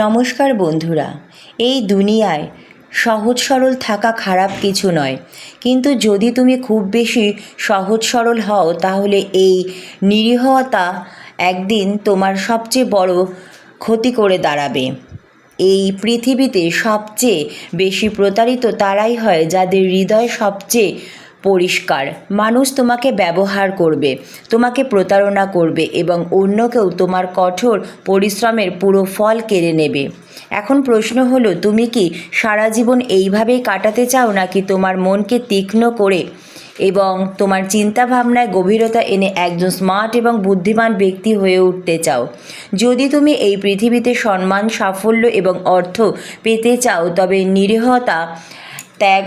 নমস্কার বন্ধুরা, এই দুনিয়ায় সহজ সরল থাকা খারাপ কিছু নয়। কিন্তু যদি তুমি খুব বেশি সহজ সরল হও, তাহলে এই নিরীহতা একদিন তোমার সবচেয়ে বড় ক্ষতি করে দাঁড়াবে। এই পৃথিবীতে সবচেয়ে বেশি প্রতারিত তারাই হয় যাদের হৃদয় সবচেয়ে পরিষ্কার। মানুষ তোমাকে ব্যবহার করবে, তোমাকে প্রতারণা করবে এবং অন্য কেউ তোমার কঠোর পরিশ্রমের পুরো ফল কেড়ে নেবে। এখন প্রশ্ন হলো, তুমি কি সারা জীবন এইভাবেই কাটাতে চাও নাকি তোমার মনকে তীক্ষ্ণ করে এবং তোমার চিন্তা ভাবনায় গভীরতা এনে একজন স্মার্ট এবং বুদ্ধিমান ব্যক্তি হয়ে উঠতে চাও? যদি তুমি এই পৃথিবীতে সম্মান, সাফল্য এবং অর্থ পেতে চাও, তবে নিরীহতা ত্যাগ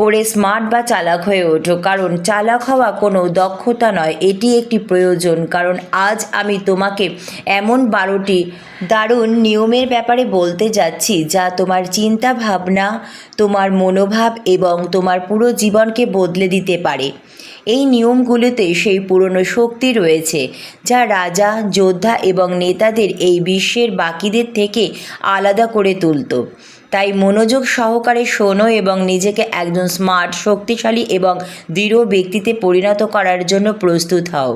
করে স্মার্ট বা চালাক হয়ে ওঠো। কারণ চালাক হওয়া কোনো দক্ষতা নয়, এটি একটি প্রয়োজন। কারণ আজ আমি তোমাকে এমন বারোটি দারুণ নিয়মের ব্যাপারে বলতে যাচ্ছি, যা তোমার চিন্তা ভাবনা তোমার মনোভাব এবং তোমার পুরো জীবনকে বদলে দিতে পারে। এই নিয়মগুলোতে সেই পুরনো শক্তি রয়েছে, যা রাজা, যোদ্ধা এবং নেতাদের এই বিশ্বের বাকিদের থেকে আলাদা করে তুলত। তাই মনোযোগ সহকারে শোনো এবং নিজেকে একজন স্মার্ট শক্তিশালী এবং দৃঢ় ব্যক্তিতে পরিণত করার জন্য প্রস্তুত হও।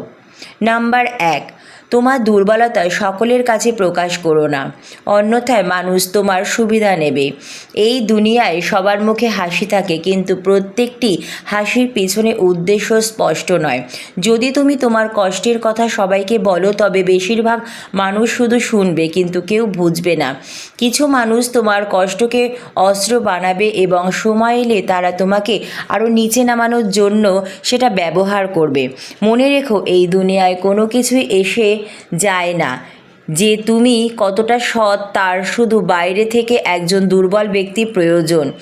নাম্বার এক তোমার দুর্বলতা সকলের কাছে প্রকাশ করো না। অন্যথায় মানুষ তোমার সুবিধা নেবে। এই দুনিয়ায় সবার মুখে হাসি থাকে, কিন্তু প্রত্যেকটি হাসির পিছনে উদ্দেশ্য স্পষ্ট নয়। যদি তুমি তোমার কষ্টের কথা সবাইকে বলো, তবে বেশিরভাগ মানুষ শুধু শুনবে, কিন্তু কেউ বুঝবে না। কিছু মানুষ তোমার কষ্টকে অস্ত্র বানাবে এবং সময় এলে তারা তোমাকে আরও নিচে নামানোর জন্য সেটা ব্যবহার করবে। মনে রেখো, এই দুনিয়ায় কোনো কিছুই এসে যায় না। যে তুমি কতটা সৎ, তার শুধু বাইরে থেকে একজন দুর্বল ব্যক্তি প্রয়োজন,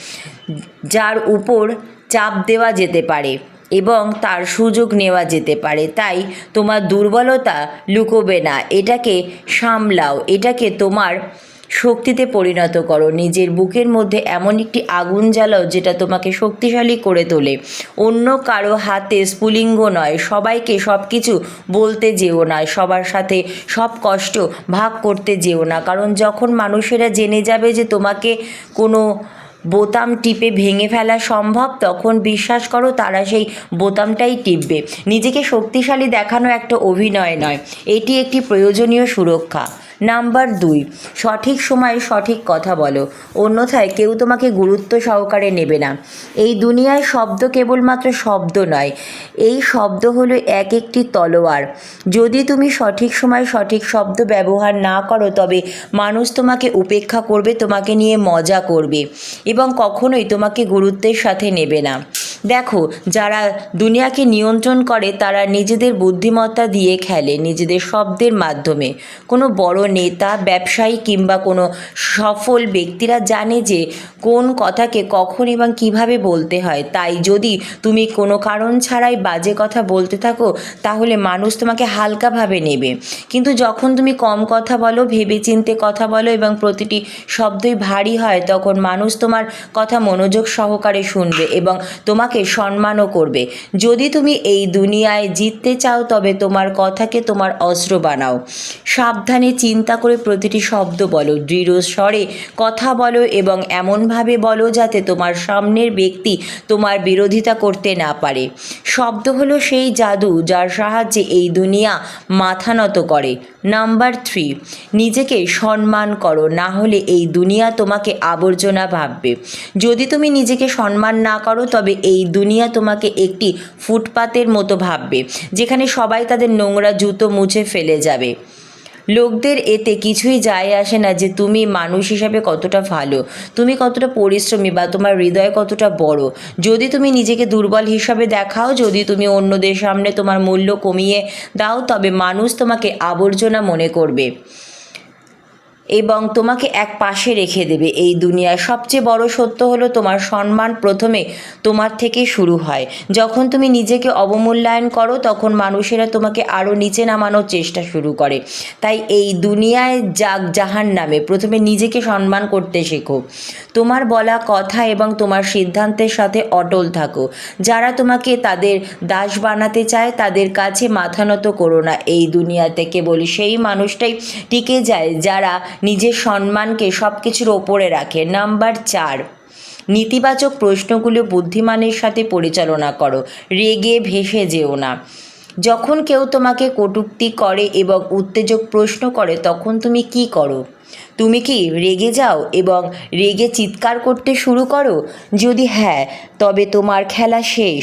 যার উপর চাপ দেওয়া যেতে পারে এবং তার সুযোগ নেওয়া যেতে পারে। তাই তোমার দুর্বলতা লুকোবে না। এটাকে সামলাও। এটাকে তোমার শক্তিতে পরিণত করো। নিজের বুকের মধ্যে এমন একটি আগুন জ্বালাও যেটা তোমাকে শক্তিশালী করে তোলে। অন্য কারও হাতে স্ফুলিঙ্গ নয়, সবাইকে সব কিছু বলতে যেও না, সবার সাথে সব কষ্ট ভাগ করতে যেও না। কারণ যখন মানুষেরা জেনে যাবে যে তোমাকে কোনো বোতাম টিপে ভেঙে ফেলা সম্ভব, তখন বিশ্বাস করো তারা সেই বোতামটাই টিপবে। নিজেকে শক্তিশালী দেখানো একটা অভিনয় নয়, এটি একটি প্রয়োজনীয় সুরক্ষা। নাম্বার দুই, সঠিক সময়ে সঠিক কথা বলো। অন্যথায় কেউ তোমাকে গুরুত্ব সহকারে নেবে না। এই দুনিয়ায় শব্দ কেবলমাত্র শব্দ নয়, এই শব্দ হলো এক একটি তলোয়ার। যদি তুমি সঠিক সময় সঠিক শব্দ ব্যবহার না করো, তবে মানুষ তোমাকে উপেক্ষা করবে, তোমাকে নিয়ে মজা করবে এবং কখনোই তোমাকে গুরুত্বের সাথে নেবে না। দেখো, যারা দুনিয়াকে নিয়ন্ত্রণ করে, তারা নিজেদের বুদ্ধিমত্তা দিয়ে খেলে, নিজেদের শব্দের মাধ্যমে। কোনো বড় নেতা, ব্যবসায়ী কিংবা কোনো সফল ব্যক্তিরা জানে যে কোন কথাকে কখন এবং কীভাবে বলতে হয়। তাই যদি তুমি কোনো কারণ ছাড়াই বাজে কথা বলতে থাকো, তাহলে মানুষ তোমাকে হালকাভাবে নেবে। কিন্তু যখন তুমি কম কথা বলো, ভেবেচিন্তে কথা বলো এবং প্রতিটি শব্দই ভারী হয়, তখন মানুষ তোমার কথা মনোযোগ সহকারে শুনবে এবং তোমাকে সম্মানও করবে। যদি তুমি এই দুনিয়ায় জিততে চাও, তবে তোমার কথাকে তোমার অস্ত্র বানাও। সাবধানে চিন্তা করে প্রতিটি শব্দ বলো, দৃঢ় স্বরে কথা বলো এবং এমনভাবে বলো যাতে তোমার সামনের ব্যক্তি তোমার বিরোধিতা করতে না পারে। শব্দ হলো সেই জাদু যার সাহায্যে এই দুনিয়া মাথা নত করে। নাম্বার থ্রি নিজেকে সম্মান করো, না হলে এই দুনিয়া তোমাকে আবর্জনা ভাববে। যদি তুমি নিজেকে সম্মান না করো, তবে এই দুনিয়া তোমাকে একটি ফুটপাতের মতো ভাববে, যেখানে সবাই তাদের নোংরা জুতো মুছে ফেলে যাবে। লোকদের এতে কিছুই যায় আসে না যে তুমি মানুষ হিসাবে কতটা ভালো, তুমি কতটা পরিশ্রমী বা তোমার হৃদয় কতটা বড়। যদি তুমি নিজেকে দুর্বল হিসাবে দেখাও, যদি তুমি অন্যদের সামনে তোমার মূল্য কমিয়ে দাও, তবে মানুষ তোমাকে আবর্জনা মনে করবে। এবং তোমাকে এক পাশে রেখে দেবে। এই দুনিয়ায় সবচেয়ে বড় সত্য হলো তোমার সম্মান প্রথমে তোমার থেকে শুরু হয়। যখন তুমি নিজেকে অবমূল্যায়ন করো, তখন মানুষেরা তোমাকে আরও নিচে নামানোর চেষ্টা শুরু করে। তাই এই দুনিয়ায় যাক জাহান নামে প্রথমে নিজেকে সম্মান করতে শেখো। তোমার বলা কথা এবং তোমার সিদ্ধান্তের সাথে অটল থাকো। যারা তোমাকে তাদের দাস বানাতে চায়, তাদের কাছে মাথা নত করো না। এই দুনিয়াতে কেবল সেই মানুষটাই টিকে যায়, যারা নিজের সম্মানকে সব কিছুর ওপরে রাখে। নাম্বার চার, নেতিবাচক প্রশ্নগুলো বুদ্ধিমানের সাথে পরিচালনা করো। রেগে ভেসে যেও না। যখন কেউ তোমাকে কটূক্তি করে এবং উত্তেজক প্রশ্ন করে, তখন তুমি কি করো? তুমি কি রেগে যাও এবং রেগে চিৎকার করতে শুরু করো? যদি হ্যাঁ তবে তোমার খেলা শেষ।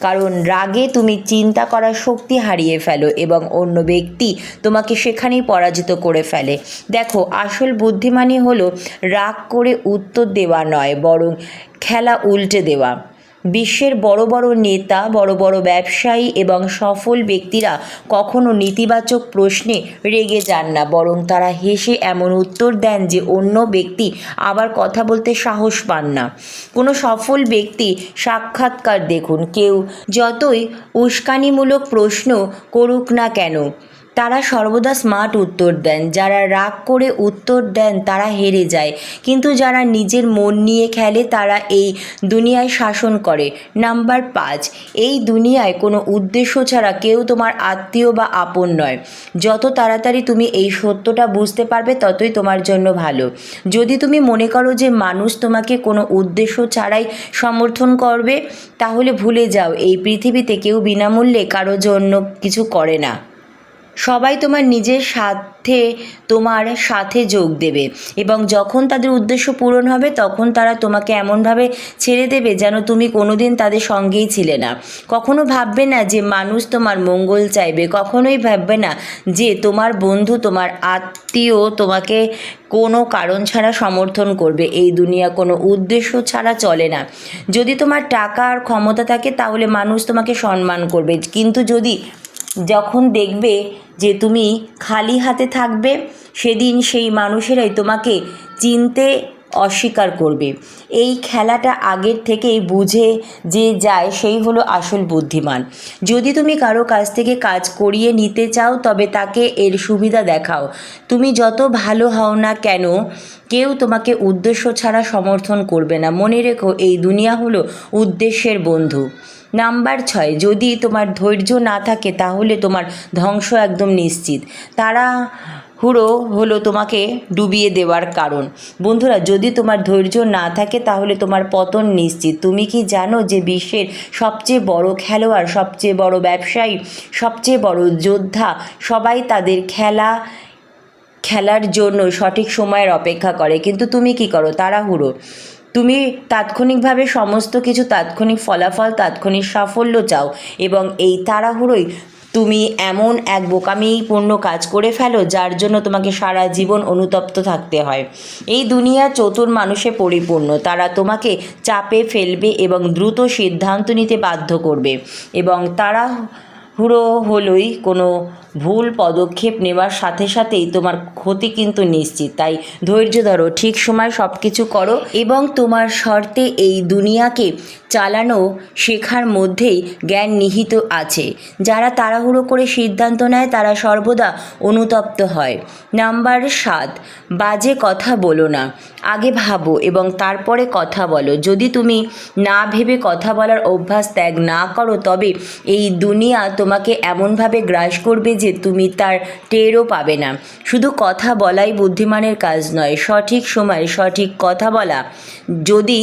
কারণ রাগে তুমি চিন্তা করার শক্তি হারিয়ে ফেলো এবং অন্য ব্যক্তি তোমাকে সেখানেই পরাজিত করে ফেলে। দেখো, আসল বুদ্ধিমানী হলো রাগ করে উত্তর দেওয়া নয়, বরং খেলা উল্টে দেওয়া। বিশ্বের বড় বড় নেতা, বড় বড় ব্যবসায়ী এবং সফল ব্যক্তিরা কখনো নেতিবাচক প্রশ্নে রেগে যান না, বরং তারা হেসে এমন উত্তর দেন যে অন্য ব্যক্তি আবার কথা বলতে সাহস পান না। কোনো সফল ব্যক্তি সাক্ষাৎকার দেখুন, কেউ যতই উস্কানিমূলক প্রশ্ন করুক না কেন তারা সর্বদা স্মার্ট উত্তর দেন। যারা রাগ করে উত্তর দেন, তারা হেরে যায়। কিন্তু যারা নিজের মন নিয়ে খেলে, তারা এই দুনিয়ায় শাসন করে। নাম্বার পাঁচ, এই দুনিয়ায় কোনো উদ্দেশ্য ছাড়া কেউ তোমার আত্মীয় বা আপন নয়। যত তাড়াতাড়ি তুমি এই সত্যটা বুঝতে পারবে, ততই তোমার জন্য ভালো। যদি তুমি মনে করো যে মানুষ তোমাকে কোনো উদ্দেশ্য ছাড়াই সমর্থন করবে, তাহলে ভুলে যাও। এই পৃথিবীতে কেউ বিনামূল্যে কারও জন্য কিছু করে না। সবাই তোমার নিজের সাথে, তোমার সাথে যোগ দেবে এবং যখন তাদের উদ্দেশ্য পূরণ হবে, তখন তারা তোমাকে এমনভাবে ছেড়ে দেবে যেন তুমি কোনোদিন তাদের সঙ্গেই ছিলে না। কখনো ভাববে না যে মানুষ তোমার মঙ্গল চাইবে, কখনোই ভাববে না যে তোমার বন্ধু, তোমার আত্মীয় তোমাকে কোনো কারণ ছাড়া সমর্থন করবে। এই দুনিয়া কোনো উদ্দেশ্য ছাড়া চলে না। যদি তোমার টাকা আর ক্ষমতা থাকে, তাহলে মানুষ তোমাকে সম্মান করবে। কিন্তু যদি যখন দেখবে যে তুমি খালি হাতে থাকবে সেদিন সেই মানুষেরাই তোমাকে চিনতে অস্বীকার করবে। এই খেলাটা আগের থেকেই বুঝে যে যায়, সেই হলো আসল বুদ্ধিমান। যদি তুমি কারও কাছ থেকে কাজ করিয়ে নিতে চাও, তবে তাকে এর সুবিধা দেখাও। তুমি যত ভালো হও না কেন, কেউ তোমাকে উদ্দেশ্য ছাড়া সমর্থন করবে না। মনে রেখো, এই দুনিয়া হলো উদ্দেশ্যের বন্ধু। নাম্বার ছয়, যদি তোমার ধৈর্য না থাকে, তাহলে তোমার ধ্বংস একদম নিশ্চিত। তারা হুড়ো হলো তোমাকে ডুবিয়ে দেওয়ার কারণ। বন্ধুরা, যদি তোমার ধৈর্য না থাকে তাহলে তোমার পতন নিশ্চিত। তুমি কি জানো যে বিশ্বের সবচেয়ে বড় খেলোয়াড়, সবচেয়ে বড় ব্যবসায়ী, সবচেয়ে বড় যোদ্ধা সবাই তাদের খেলা, খেলার জন্য সঠিক সময়ের অপেক্ষা করে। কিন্তু তুমি কি করো? তাড়াহুড়ো তুমি তাৎক্ষণিকভাবে সমস্ত কিছু, তাৎক্ষণিক ফলাফল, তাৎক্ষণিক সাফল্য চাও এবং এই তাড়াহুড়োই তুমি এমন এক বোকামিপূর্ণ কাজ করে ফেলো যার জন্য তোমাকে সারা জীবন অনুতপ্ত থাকতে হয়। এই দুনিয়া চতুর মানুষে পরিপূর্ণ। তারা তোমাকে চাপে ফেলবে এবং দ্রুত সিদ্ধান্ত নিতে বাধ্য করবে এবং তারা হুড়ো হলোই কোনো ভুল পদক্ষেপ নেওয়ার সাথে সাথেই তোমার ক্ষতি কিন্তু নিশ্চিত। তাই ধৈর্য ধরো, ঠিক সময় সব কিছু করো এবং তোমার শর্তে এই দুনিয়াকে চালানো শেখার মধ্যেই জ্ঞান নিহিত আছে। যারা তাড়াহুড়ো করে সিদ্ধান্ত নেয়, তারা সর্বদা অনুতপ্ত হয়। নাম্বার সাত, বাজে কথা বলো না। আগে ভাবো এবং তারপরে কথা বলো। যদি তুমি না ভেবে কথা বলার অভ্যাস ত্যাগ না করো, তবে এই দুনিয়া তোমাকে এমনভাবে গ্রাস করবে যে তুমি তার টেরও পাবে না। শুধু কথা বলাই বুদ্ধিমানের কাজ নয়, সঠিক সময়ে সঠিক কথা বলা। যদি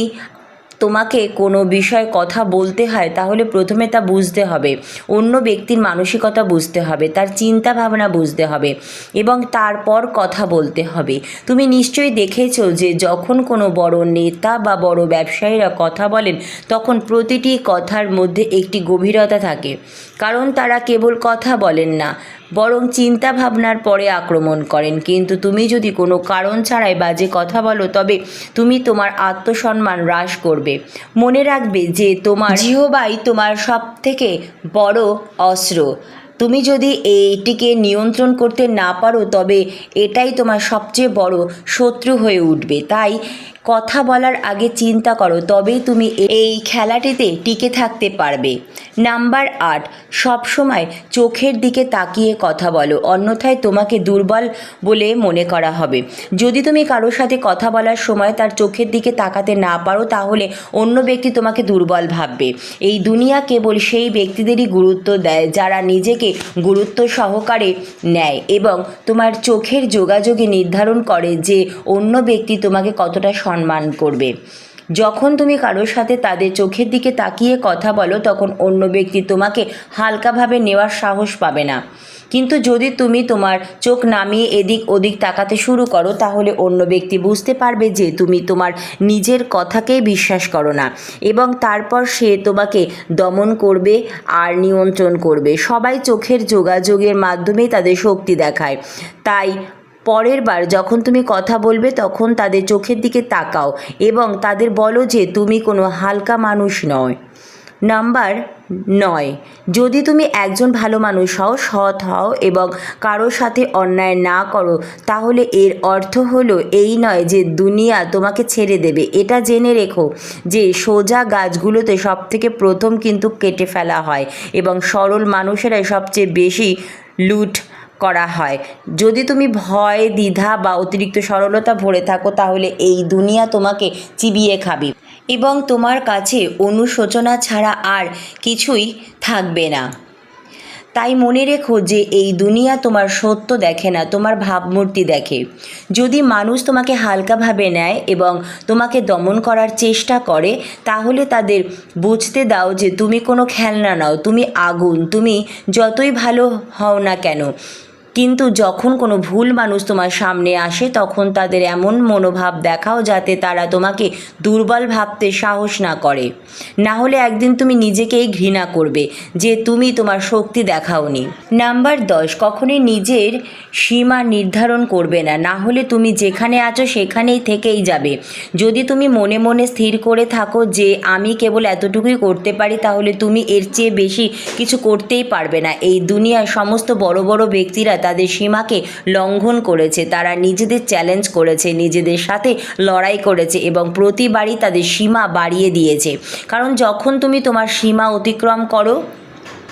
তোমাকে কোনো বিষয়ে কথা বলতে হয়, তাহলে প্রথমে তা বুঝতে হবে। অন্য ব্যক্তির মানসিকতা বুঝতে হবে, তার চিন্তা ভাবনা বুঝতে হবে এবং তারপর কথা বলতে হবে। তুমি নিশ্চয়ই দেখেছ যে যখন কোনো বড় নেতা বা বড় ব্যবসায়ীরা কথা বলেন, তখন প্রতিটি কথার মধ্যে একটি গভীরতা থাকে। কারণ তারা কেবল কথা বলেন না বরং চিন্তা ভাবনার পরে আক্রমণ করেন। কিন্তু তুমি যদি কোনো কারণ ছাড়াই বাজে কথা বলো, তবে তুমি তোমার আত্মসম্মান হ্রাস করবে। মনে রাখবে যে তোমার জিহবাই তোমার সব থেকে বড় অস্ত্র। তুমি যদি এইটিকে নিয়ন্ত্রণ করতে না পারো, তবে এটাই তোমার সবচেয়ে বড় শত্রু হয়ে উঠবে। তাই কথা বলার আগে চিন্তা করো তবেই তুমি এই খেলাটিতে টিকে থাকতে পারবে। নাম্বার আট, সবসময় চোখের দিকে তাকিয়ে কথা বলো, অন্যথায় তোমাকে দুর্বল বলে মনে করা হবে। যদি তুমি কারোর সাথে কথা বলার সময় তার চোখের দিকে তাকাতে না পারো, তাহলে অন্য ব্যক্তি তোমাকে দুর্বল ভাববে। এই দুনিয়া কেবল সেই ব্যক্তিদেরই গুরুত্ব দেয়, যারা নিজেকে গুরুত্ব সহকারে নেয় এবং তোমার চোখের যোগাযোগে নির্ধারণ করে যে অন্য ব্যক্তি তোমাকে কতটা সম্মান করবে। যখন তুমি কারোর সাথে তাদের চোখের দিকে তাকিয়ে কথা বলো, তখন অন্য ব্যক্তি তোমাকে হালকাভাবে নেওয়ার সাহস পাবে না। কিন্তু যদি তুমি তোমার চোখ নামিয়ে এদিক ওদিক তাকাতে শুরু করো, তাহলে অন্য ব্যক্তি বুঝতে পারবে যে তুমি তোমার নিজের কথাকেই বিশ্বাস করো না এবং তারপর সে তোমাকে দমন করবে আর নিয়ন্ত্রণ করবে। সবাই চোখের যোগাযোগের মাধ্যমেই তাদের শক্তি দেখায়। তাই পরের বার যখন তুমি কথা বলবে তখন তাদের চোখের দিকে তাকাও এবং তাদের বলো যে তুমি কোনো হালকা মানুষ নয়। নাম্বার নয়, যদি তুমি একজন ভালো মানুষ হও, সৎ হও এবং কারোর সাথে অন্যায় না করো, তাহলে এর অর্থ হলো এই নয় যে দুনিয়া তোমাকে ছেড়ে দেবে। এটা জেনে রেখো যে সোজা গাছগুলোতে সব থেকে প্রথম কিন্তু কেটে ফেলা হয় এবং সরল মানুষেরাই সবচেয়ে বেশি লুট করা হয়। যদি তুমি ভয়, দ্বিধা বা অতিরিক্ত সরলতা ভরে থাকো, তাহলে এই দুনিয়া তোমাকে চিবিয়ে খাবে এবং তোমার কাছে অনুশোচনা ছাড়া আর কিছুই থাকবে না। তাই মনে রেখো যে এই দুনিয়া তোমার সত্য দেখে না, তোমার ভাবমূর্তি দেখে। যদি মানুষ তোমাকে হালকাভাবে নেয় এবং তোমাকে দমন করার চেষ্টা করে, তাহলে তাদের বুঝতে দাও যে তুমি কোনো খেলনা নাও, তুমি আগুন, তুমি যতই ভালো হও না কেন কিন্তু যখন কোনো ভুল মানুষ তোমার সামনে আসে, তখন তাদের এমন মনোভাব দেখাও যাতে তারা তোমাকে দুর্বল ভাবতে সাহস না করে। না হলে একদিন তুমি নিজেকেই ঘৃণা করবে যে তুমি তোমার শক্তি দেখাওনি। নাম্বার দশ, কখনোই নিজের সীমা নির্ধারণ করবে না। না হলে তুমি যেখানে আছো সেখানেই থেকেই যাবে। যদি তুমি মনে মনে স্থির করে থাকো যে আমি কেবল এতটুকুই করতে পারি, তাহলে তুমি এর চেয়ে বেশি কিছু করতেই পারবে না। এই দুনিয়ার সমস্ত বড় বড় ব্যক্তিরা তাদের সীমাকে লঙ্ঘন করেছে। তারা নিজেদের চ্যালেঞ্জ করেছে, নিজেদের সাথে লড়াই করেছে এবং প্রতিবারই তাদের সীমা বাড়িয়ে দিয়েছে। কারণ যখন তুমি তোমার সীমা অতিক্রম করো,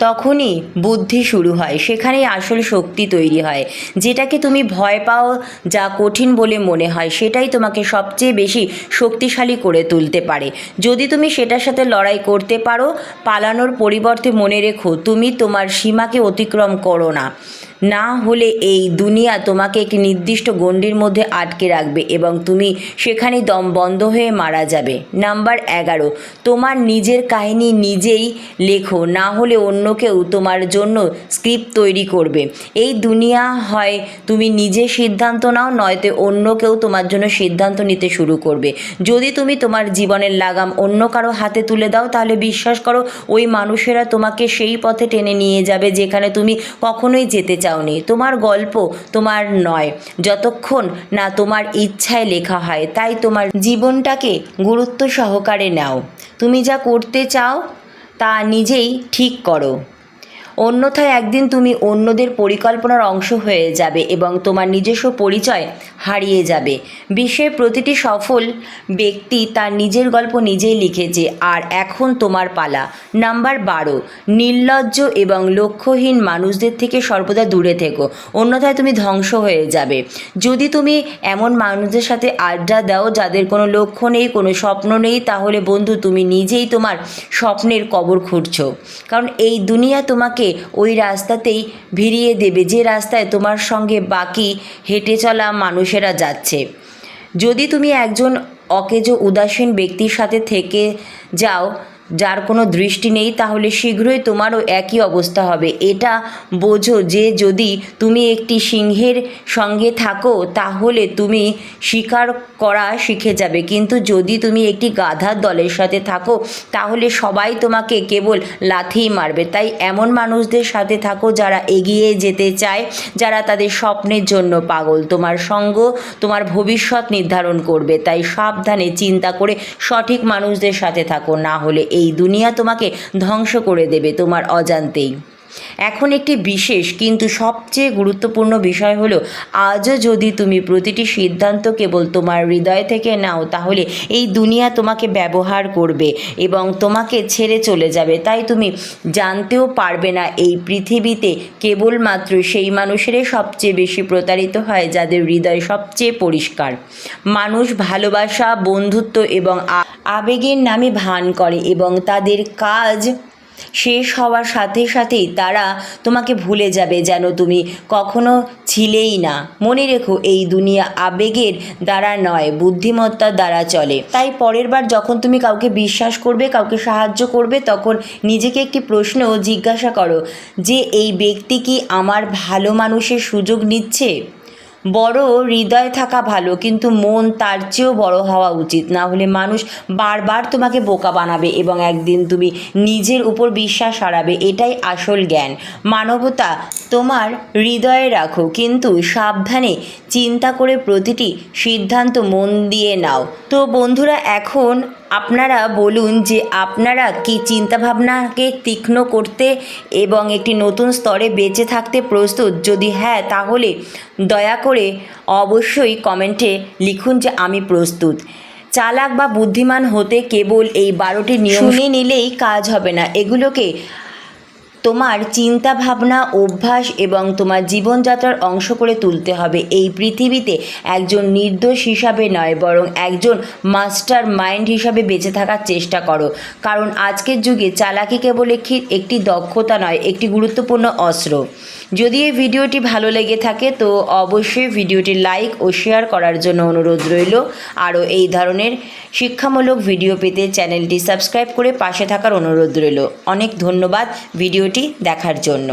তখনই বুদ্ধি শুরু হয়। সেখানেই আসল শক্তি তৈরি হয়। যেটাকে তুমি ভয় পাও, যা কঠিন বলে মনে হয়, সেটাই তোমাকে সবচেয়ে বেশি শক্তিশালী করে তুলতে পারে। যদি তুমি সেটার সাথে লড়াই করতে পারো, পালানোর পরিবর্তে মনে রেখো, তুমি তোমার সীমাকে অতিক্রম করো না। না হলে এই দুনিয়া তোমাকে একটি নির্দিষ্ট গণ্ডির মধ্যে আটকে রাখবে এবং তুমি সেখানেই দম বন্ধ হয়ে মারা যাবে। নাম্বার এগারো, তোমার নিজের কাহিনী নিজেই লেখো, না হলে অন্য কেউ তোমার জন্য স্ক্রিপ্ট তৈরি করবে। এই দুনিয়া হয় তুমি নিজে সিদ্ধান্ত নাও, নয়তো অন্য কেউ তোমার জন্য সিদ্ধান্ত নিতে শুরু করবে। যদি তুমি তোমার জীবনের লাগাম অন্য কারও হাতে তুলে দাও, তাহলে বিশ্বাস করো ওই মানুষেরা তোমাকে সেই পথে টেনে নিয়ে যাবে যেখানে তুমি কখনোই যেতে চাওনি তোমার গল্প তোমার নয়। যতক্ষণ না তোমার ইচ্ছায় লেখা হয়, তাই তোমার জীবনটাকে গুরুত্ব সহকারে নাও। তুমি যা করতে চাও, তা নিজেই ঠিক করো। অন্যথায় একদিন তুমি অন্যদের পরিকল্পনার অংশ হয়ে যাবে এবং তোমার নিজস্ব পরিচয় হারিয়ে যাবে। বিশ্বের প্রতিটি সফল ব্যক্তি তার নিজের গল্প নিজেই লিখেছে আর এখন তোমার পালা। নাম্বার বারো, নির্লজ্জ এবং লক্ষ্যহীন মানুষদের থেকে সর্বদা দূরে থেকো। অন্যথায় তুমি ধ্বংস হয়ে যাবে। যদি তুমি এমন মানুষদের সাথে আড্ডা দাও যাদের কোনো লক্ষ্য নেই, কোনো স্বপ্ন নেই, তাহলে বন্ধু তুমি নিজেই তোমার স্বপ্নের কবর খুঁড়ছো। কারণ এই দুনিয়া তোমাকে ওই রাস্তাতেই ভিড়িয়ে দেবে। যে রাস্তায় তোমার সঙ্গে বাকি হেঁটে চলা মানুষেরা যাচ্ছে। যদি তুমি একজন অকেজ, উদাসীন ব্যক্তির সাথে থেকে যাও যার কোনো দৃষ্টি নেই, তাহলে শীঘ্রই তোমারও একই অবস্থা হবে। এটা বোঝো যে যদি তুমি একটি সিংহের সঙ্গে থাকো, তাহলে তুমি শিকার করা শিখে যাবে। কিন্তু যদি তুমি একটি গাধার দলের সাথে থাকো, তাহলে সবাই তোমাকে কেবল লাথিই মারবে। তাই এমন মানুষদের সাথে থাকো যারা এগিয়ে যেতে চায়, যারা তাদের স্বপ্নের জন্য পাগল। তোমার সঙ্গ তোমার ভবিষ্যৎ নির্ধারণ করবে। তাই সাবধানে চিন্তা করে সঠিক মানুষদের সাথে থাকো। না হলে এই দুনিয়া তোমাকে ধ্বংস করে দেবে তোমার অজান্তেই। এখন একটি বিশেষ কিন্তু সবচেয়ে গুরুত্বপূর্ণ বিষয় হলো, আজও যদি তুমি প্রতিটি সিদ্ধান্ত কেবল তোমার হৃদয় থেকে নাও, তাহলে এই দুনিয়া তোমাকে ব্যবহার করবে এবং তোমাকে ছেড়ে চলে যাবে। তাই তুমি জানতেও পারবে না এই পৃথিবীতে কেবলমাত্র সেই মানুষেরাই সবচেয়ে বেশি প্রতারিত হয়, যাদের হৃদয় সবচেয়ে পরিষ্কার। মানুষ ভালোবাসা, বন্ধুত্ব এবং আবেগের নামে ভান করে এবং তাদের কাজ শেষ হওয়ার সাথে সাথেই তারা তোমাকে ভুলে যাবে যেন তুমি কখনো ছিলেই না। মনে রেখো, এই দুনিয়া আবেগের দ্বারা নয়, বুদ্ধিমত্তার দ্বারা চলে। তাই পরের বার যখন তুমি কাউকে বিশ্বাস করবে, কাউকে সাহায্য করবে, তখন নিজেকে একটি প্রশ্ন জিজ্ঞাসা করো, যে এই ব্যক্তি কি আমার ভালো মানুষের সুযোগ নিচ্ছে? বড় হৃদয় থাকা ভালো, কিন্তু মন তার চেয়েও বড় হওয়া উচিত। না হলে মানুষ বারবার তোমাকে বোকা বানাবে এবং একদিন তুমি নিজের উপর বিশ্বাস হারাবে, এটাই আসল জ্ঞান। মানবতা তোমার হৃদয়ে রাখো, কিন্তু সাবধানে চিন্তা করে প্রতিটি সিদ্ধান্ত মন দিয়ে নাও। তো বন্ধুরা, এখন আপনারা বলুন যে আপনারা কি চিন্তাভাবনাকে তীক্ষ্ণ করতে এবং একটি নতুন স্তরে বেঁচে থাকতে প্রস্তুত? যদি হ্যাঁ তাহলে দয়া করে অবশ্যই কমেন্টে লিখুন যে আমি প্রস্তুত। চালাক বা বুদ্ধিমান হতে কেবল এই বারোটি নিয়ম নিলেই কাজ হবে না। এগুলোকে তোমার চিন্তা ভাবনা, অভ্যাস এবং তোমার জীবনযাত্রার অংশ করে তুলতে হবে। এই পৃথিবীতে একজন নির্দোষ হিসাবে নয়, বরং একজন মাস্টার মাইন্ড হিসাবে বেঁচে থাকার চেষ্টা করো। কারণ আজকের যুগে চালাকি কেবল একটি দক্ষতা নয়, একটি গুরুত্বপূর্ণ অস্ত্র। যদি এই ভিডিওটি ভালো লেগে থাকে, তো অবশ্যই ভিডিওটি লাইক ও শেয়ার করার জন্য অনুরোধ রইল। আরও এই ধরনের শিক্ষামূলক ভিডিও পেতে চ্যানেলটি সাবস্ক্রাইব করে পাশে থাকার অনুরোধ রইল। অনেক ধন্যবাদ ভিডিওটি দেখার জন্য।